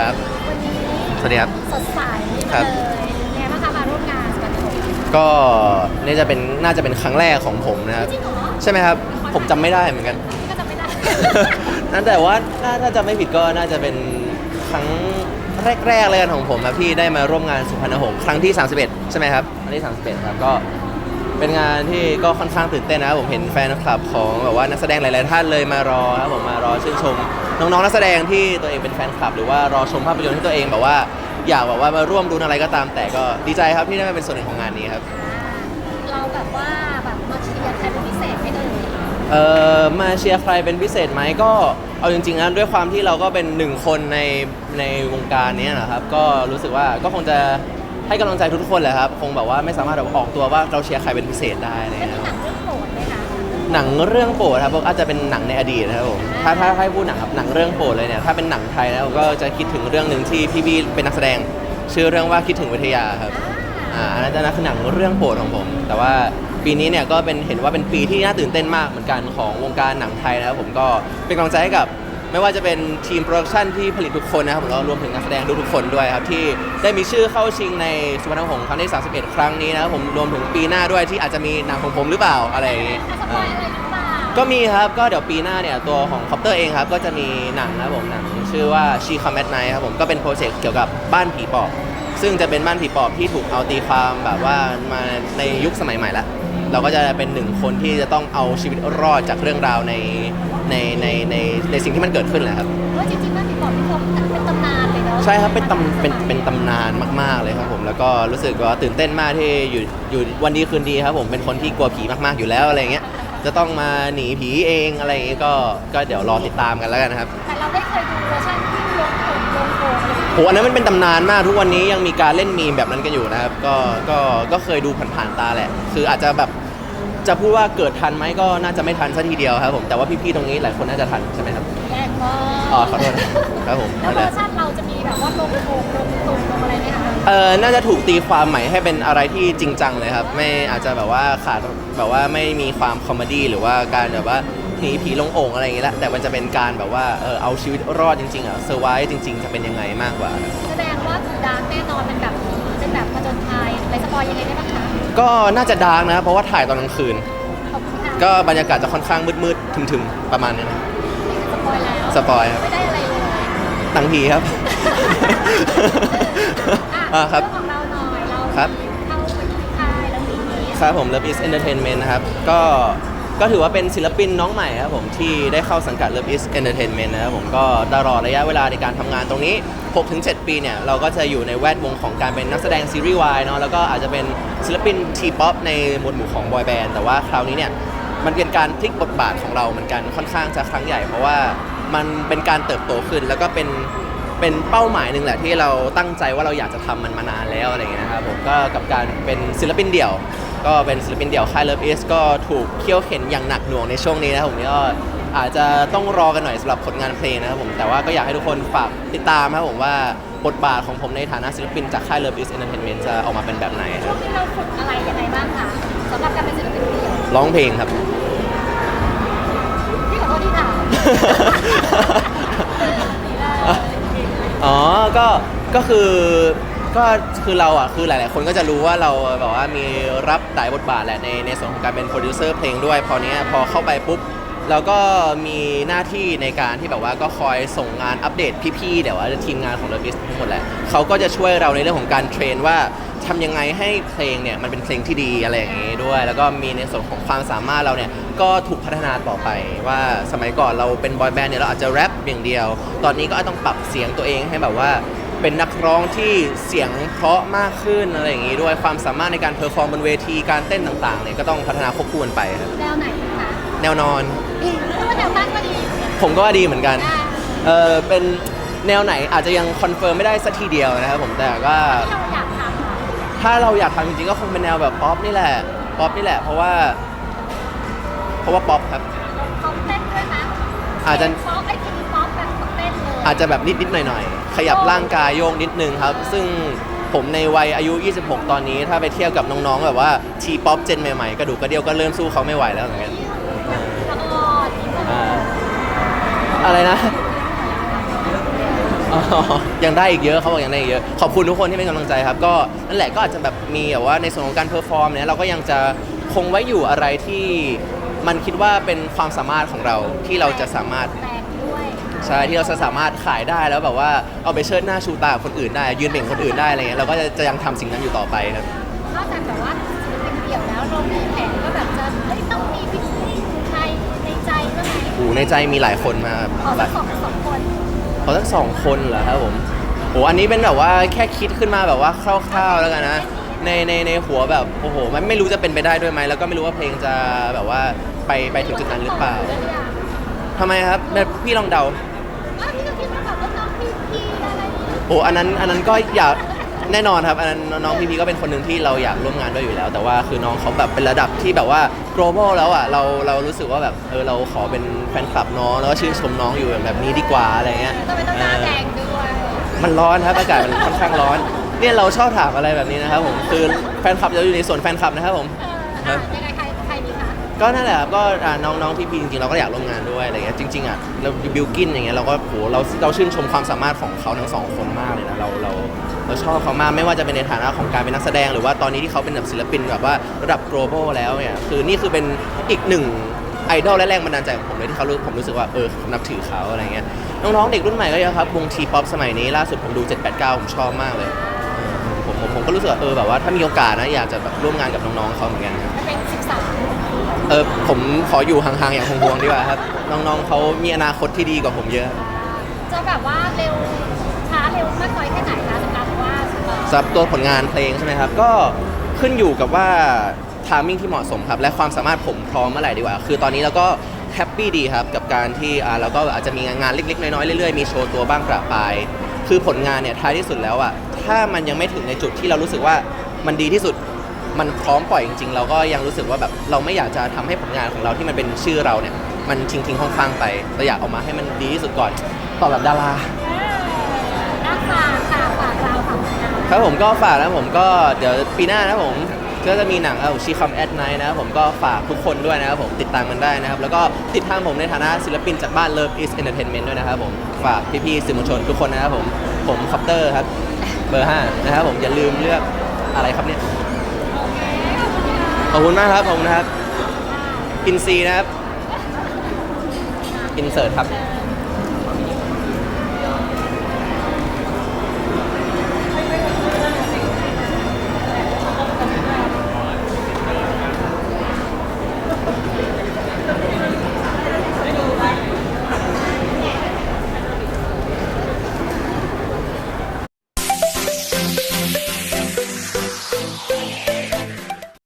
ครับวันนี้สวัสดีครับ สดใสครัมาบ เลยไงบ้างคะมาร่วมงานสกันโจก็นี่จะเป็นน่าจะเป็นครั้งแรกของผมนะครับ จริงเหรอใช่ไหมครับ ผมจำไม่ได้เหมือนกัน ก็จำไม่ได้ นั่นแต่ว่าถ้าถ้าจำไม่ผิดก็น่าจะเป็นครั้งแรกๆเลยกันของผมครับที่ได้มาร่วมงานสุพรรณหงษ์ครั้งที่ 31 ใช่ไหมครับครั้งที่31 ครับก็ เป็นงานที่ก็ค่อนข้างตื่นเต้นนะครับผมเห็นแฟนคลับของแบบว่านักแสดงหลาย ๆ ท่านเลยมารอครับผมมารอชื่นชม น้อง ๆ นักแสดงที่ตัวเองเป็นแฟนคลับ หรือว่ารอชมภาพยนตร์ที่ตัวเองแบบว่าอยากแบบว่ามาร่วมดูอะไรก็ตาม แต่ก็ดีใจครับที่ได้มาเป็นส่วนหนึ่งของงานนี้ครับ เราแบบว่าแบบมาเชียร์ใครเป็นพิเศษไหมเอ่ยเอ่อมาเชียร์ใครเป็นพิเศษไหมก็เอาจริงๆนะด้วยความที่เราก็เป็นหนึ่งคนในในวงการนี้นะครับ ก็รู้สึกว่าก็คงจะ ให้กำลังใจทุกๆคนแหละครับ คงแบบว่าไม่สามารถแบบออกตัวว่าเราเชียร์ใครเป็นพิเศษได้อะไรเป็นเงี้ยหนังเรื่องโปรดไหมคะหนังเรื่องโปรดครับอาจจะเป็นหนังในอดีตนะครับผมถ้าถ้าให้พูดหนังครับหนังเรื่องโปรดเลยเนี่ยถ้าเป็นหนังไทยนะผมก็จะคิดถึงเรื่องหนึ่งที่พี่บี้เป็นนักแสดง ชื่อเรื่องว่าคิดถึงวิทยาครับอ่าอันนั้นนะคือหนังเรื่องโปรดของผม แต่ว่าปีนี้เนี่ยก็เป็นเห็นว่าเป็นปีที่น่าตื่นเต้นมากเหมือนกันของวงการหนังไทยนะครับผมก็เป็นกำลังใจให้กับ ไม่ว่าจะเป็นทีมโปรดักชันที่ผลิตทุกคนนะครับผมแล้วรวมถึงนักแสดงทุกๆคนด้วยครับที่ได้มีชื่อเข้าชิงในสุพรรณหงษ์ครั้งที่ 31 ครั้งนี้นะครับผมรวมถึงปีหน้าด้วยที่อาจจะมีหนังของผมหรือเปล่าอะไรอย่างงี้สปออ่ายอะไรหรือเปล่าก็มีครับก็เดี๋ยวปีหน้าเนี่ยตัวของคอปเตอร์เองครับก็จะมีหนังนะครับผมหนังชื่อว่า She Come at Night ครับผมก็เป็นโปรเจกต์เกี่ยวกับบ้านผีปอบ ซึ่งจะเป็นบ้านผีปอบที่ถูกเอาตีความแบบว่ามาในยุคสมัยใหม่ละเราก็จะเป็นหนึ่งคนที่จะต้องเอาชีวิตรอดจากเรื่องราวใน ในในในในสิ่งที่มันเกิดขึ้นแหละครับเพราะจริงๆบ้านผีบอกที่เขาเป็นตำนานเลยเนาะใช่ครับเป็นตำเป็นเป็นตำนานมากๆเลยครับผมแล้วก็รู้สึกว่าตื่นเต้นมากที่อยู่อยู่วันดีคืนดีครับผมเป็นคนที่กลัวผีมากๆอยู่แล้วอะไรเงี้ยจะต้องมาหนีผีเองอะไรอย่างงี้ก็ก็เดี๋ยวรอติดตามกันแล้วกันนะครับแต่เราได้เคยดูเวอร์ชันที่ลงผมลงโผมอะไรอย่างเงี้ยโหอันนั้นมันเป็นตำนานมากทุกวันนี้ยังมีการเล่นมีมแบบนั้นกันอยู่นะครับก็ก็ก็เคยดูผ่านๆตาแหละ คืออาจจะแบบ จะพูดว่าเกิดทันไหมก็น่าจะไม่ทันซะทีเดียวครับผมแต่ว่าพี่ๆตรงนี้หลายคนน่าจะทันใช่ไหมครับแรงมากอ๋อขอโทษครับผมแล้วนั่นเวแหอละร์ชันเราจะมีแบบว่าลงโผมลงตุ่มลงอะไรไหมคะเออน่าจะถูกตีความใหม่ให้เป็นอะไรที่จริงจังเลยครับไม่อาจจะแบบว่าขาดแบบว่าไม่มีความคอมเมดี้หรือว่าการแบบว่าหนีผีลงโอ่งอะไรอย่างงี้ละแต่มันจะเป็นการแบบว่าเออเอาชีวิตรอดจริงๆอะเซอร์ไวจริง ๆ จะเป็นยังไงมากกว่า แสดงว่าดาร์กแน่นอนเป็นแบบเป็น แบบผจญภัยไปสปอยยังไงได้บ้างคะก็น่าจะดาร์กนะครับเพราะว่าถ่ายตอนกลางคืน ขอบคุณค่ะก็บรรยากาศจะค่อนข้างมืดๆทึมๆประมาณนี้นะสปอยแล้วสปอยครับไม่ได้อะไรเลยหนังผีครับ อะอ่าครับ เรื่องของเราหน่อยเราครับ เข้าไปที่ค่ายแล้วปีนี้ครับผม Love is Entertainment นะครับ ก็ ก็ถือว่าเป็นศิลปินน้องใหม่ครับผมที่ได้เข้าสังกัด Love is Entertainment นะครับผมก็ตลอดระยะเวลาในการทำงานตรงนี้ 6-7 ปีเนี่ย เราก็จะอยู่ในแวดวงของการเป็นนักแสดงซีรีส์วายเนาะแล้วก็อาจจะเป็นศิลปินทีป๊อปในหมวดหมู่ของบอยแบนด์แต่ว่าคราวนี้เนี่ยมันเป็นการพลิกบทบาทของเราเหมือนกันค่อนข้างจะครั้งใหญ่ เพราะว่ามันเป็นการเติบโตขึ้น แล้วก็เป็นเป็นเป้าหมายหนึ่งแหละที่เราตั้งใจว่าเราอยากจะทำมันมานานแล้วอะไรอย่างเงี้ยนะครับผมก็กับการเป็นศิลปินเดี่ยว ก็เป็นศิลปินเดี่ยวค่าย Love Is ก็ถูกเคี่ยวเข็นอย่างหนักหน่วงในช่วงนี้นะครับผมก็อาจจะต้องรอกันหน่อยสำหรับผลงานเพลงนะครับผมแต่ว่าก็อยากให้ทุกคนฝากติดตามนะครับผมว่าบทบาทของผมในฐานะศิลปินจากค่าย Love Is Entertainment จะออกมาเป็นแบบไหนคช่รัวบงนี้เราฝึกอะไรยังไงบ้างคะสำหรับการเป็นศิลปินเดี่ยวร้องเพลงครับพี่ขอโทษที่ถามเอออ๋อ ก็ ก็คือ ก็คือเราอะคือหลาย ๆ คนก็จะรู้ว่าเราแบบว่ามีรับหลายบทบาทแหละในในส่วนของการเป็นโปรดิวเซอร์เพลงด้วยพอเนี้ยพอเข้าไปปุ๊บเราก็มีหน้าที่ในการที่แบบว่าก็คอยส่งงานอัปเดตพี่ ๆ เดี๋ยวว่าทีมงานของ Love Is ทั้งหมดแหละเขาก็จะช่วยเราในเรื่องของการเทรนว่าทำยังไงให้เพลงเนี่ยมันเป็นเพลงที่ดีอะไรอย่างงี้ด้วย แล้วก็มีในส่วนของความสามารถเราเนี่ยก็ถูกพัฒนาต่อไป ว่าสมัยก่อนเราเป็นบอยแบนด์เนี่ยเราอาจจะแรปอย่างเดียว ตอนนี้ก็ต้องปรับเสียงตัวเองให้แบบว่า เป็นนักร้องที่เสียงเพราะมากขึ้นอะไรอย่างงี้ด้วยความสามารถในการเพอร์ฟอร์มบนเวทีการเต้นต่างๆเนี่ยก็ต้องพัฒนาควบคู่กันไปครับแนวไหนคะแนวนอนอีกเรื่องว่าแนวตั้งก็ดีเหมือนกันผมก็ว่าดีเหมือนกัน อ่าเออเป็นแนวไหนอาจจะยังคอนเฟิร์มไม่ได้สักทีเดียวนะครับผมแต่ก็ที่เราอยากทำอะถ้าเราอยากทำจริงๆก็คงเป็นแนวแบบป๊อปนี่แหละป๊อปนี่แหละเพราะว่า เพราะว่าป๊อปครับ เขาเต้นด้วยนะอาจจะ ป๊อปไอ้ทีป๊อปแบบเต้นเลยอาจจะแบบนิดๆหน่อยๆ ขยับร่างกายโยกนิดนึงครับ ซึ่งผมในวัยอายุ 26 ตอนนี้ ถ้าไปเทียบกับน้องๆ แบบว่าทีป๊อปเจนใหม่ๆ กระดูกกระเดียวก็เริ่มสู้เขาไม่ไหวแล้วเหมือนกันละอ่อนอ่าอะไรนะอ๋อยังได้อีกเยอะเขาบอกยังได้อีกเยอะ ขอบคุณทุกคนที่เป็นกำลังใจครับ ก็นั่นแหละก็อาจจะแบบมีแบบว่าในส่วนของการเพอร์ฟอร์มเนี่ยเราก็ยังจะคงไว้อยู่อะไรที่มันคิดว่าเป็นความสามารถของเราที่เราจะสามารถแตกด้วย ใช่ที่เราจะสามารถขายได้แล้วแบบว่าเอาไปเชิดหน้าชูตาคนอื่นได้ ยืนเบ่งคนอื่นได้อะไรเงี้ยเราก็จะจะยังทำสิ่งนั้นอยู่ต่อไปครับ นอกจากแบบว่าศิลปินเดี่ยวแล้วเรามีแผนก็แบบจะเฮ้ยต้องมีพิธีไทยในใจบ้างไหมโอ้โหในใจมีหลายคนมากครับขอหสัลากยสองสองคนเขาทั้งสองคนเหรอครับผมโหอันนี้เป็นแบบว่าแค่คิดขึ้นมาแบบว่าคร่าวๆแล้วกันนะ ในในในหัวแบบโอ้โห มันไม่รู้จะเป็นไปได้ด้วยไหมแล้วก็ไม่รู้ว่าเพลงจะแบบว่าไปไปถึงจุดนั้นหรือเปล่า ทำไมครับแบบพี่ลองเดา โอ้อันนั้นอันนั้นก็อยากแน่นอนครับอันนั้นน้องพี่พีก็เป็นคนหนึ่งที่เราอยากร่วมงานด้วยอยู่แล้ว แต่ว่าคือน้องเขาแบบเป็นระดับที่แบบว่า global แล้วอะเราเรารู้สึกว่าแบบเออเราขอเป็นแฟนคลับน้องแล้วก็ชื่นชมน้องอยู่แบบนี้ดีกว่าอะไรเงี้ยทำไมต้องหน้าแดงด้วยมันร้อนครับอากาศมันค่อนข้างร้อน เนี่ยเราชอบถามอะไรแบบนี้นะครับผมคือแฟนคลับจะอยู่ในส่วนแฟนคลับนะครับผม เอออะยังไงใครใครดีคะ ก็นั่นแหละครับก็อ่าน้องๆพี่พีจริงๆเราก็อยากร่วมงานด้วยอะไรเงี้ยจริงๆอะเราบิวกินอย่างเงี้ยเราก็โหเราเราชื่นชมความสามารถของเขาทั้งสองคนมากเลยนะเราเราเราชอบเขามากไม่ว่าจะเป็นในฐานะของการเป็นนักแสดง หรือว่าตอนนี้ที่เขาเป็นแบบศิลปินแบบว่าระดับ global แล้วเนี่ยคือนี่คือเป็นอีกหนึ่งไอดอลและแรงบันดาลใจของผมเลยที่เขารู้ผมรู้สึกว่าเออนับถือเขาอะไรเงี้ยน้องๆเด็กรุ่นใหม่ก็เยอะครับวงทีป๊อปสมัยนี้ล่าสุดผมดู 789 ผมชอบมากเลย ผมผมผมก็รู้สึกว่าเออแบบว่าถ้ามีโอกาสนะอยากจะแบบร่วมงานกับน้องๆเขาเหมือนกันครับจะเป็นสิบสามเออผมขออยู่ห่างๆอย่างห่วงๆดีกว่าครับ น้องๆเขามีอนาคตที่ดีกว่าผมเยอะ จะแบบว่าเร็วช้าเร็วมากน้อยแค่ไหนคะสำหรับว่าเอ่อสำหรับตัวผลงานเพลงใช่ไหมครับ ก็ขึ้นอยู่กับว่าทามมิ่งที่เหมาะสมครับ และความสามารถผมพร้อมเมื่อไหร่ดีกว่า คือตอนนี้เราก็แฮปปี้ดีครับ กับการที่อ่าเราก็อาจจะมีงานเล็กๆ น้อยๆเรื่อยๆ มีโชว์ตัวบ้างประปราย คือผลงานเนี่ยท้ายที่สุดแล้วอะถ้ามันยังไม่ถึงในจุดที่เรารู้สึกว่ามันดีที่สุดมันพร้อมปล่อยจริง ๆ เราก็ยังรู้สึกว่าแบบเราไม่อยากจะทำให้ผลงานของเราที่มันเป็นชื่อเราเนี่ย มันทิ้งๆข้างๆไปเราอยากเออกมาให้มันดีที่สุดก่อนตอบแบบดาราหน้าฝากค่ะฝากเราค่ะครับผมก็ฝากนะผมก็เดี๋ยวปีหน้านะครับผม ก็จะมีหนังเออชีคอมแอดไนนะครับผมก็ฝากทุกคนด้วยนะครับผมติดตามกันได้นะครับ แล้วก็ติดตามผมในฐานะศิลปินจากบ้าน Love is Entertainment ด้วยนะครับผมฝากพี่ๆสื่อมวลชนทุกคนนะครับผมผมคอปเตอร์ครับเบอร์5นะครับผมอย่าลืมเลือกอะไรครับเนี่ยขอบคุณมากครับผมนะครับอินซีนะครับอินเสิร์ตครับเออ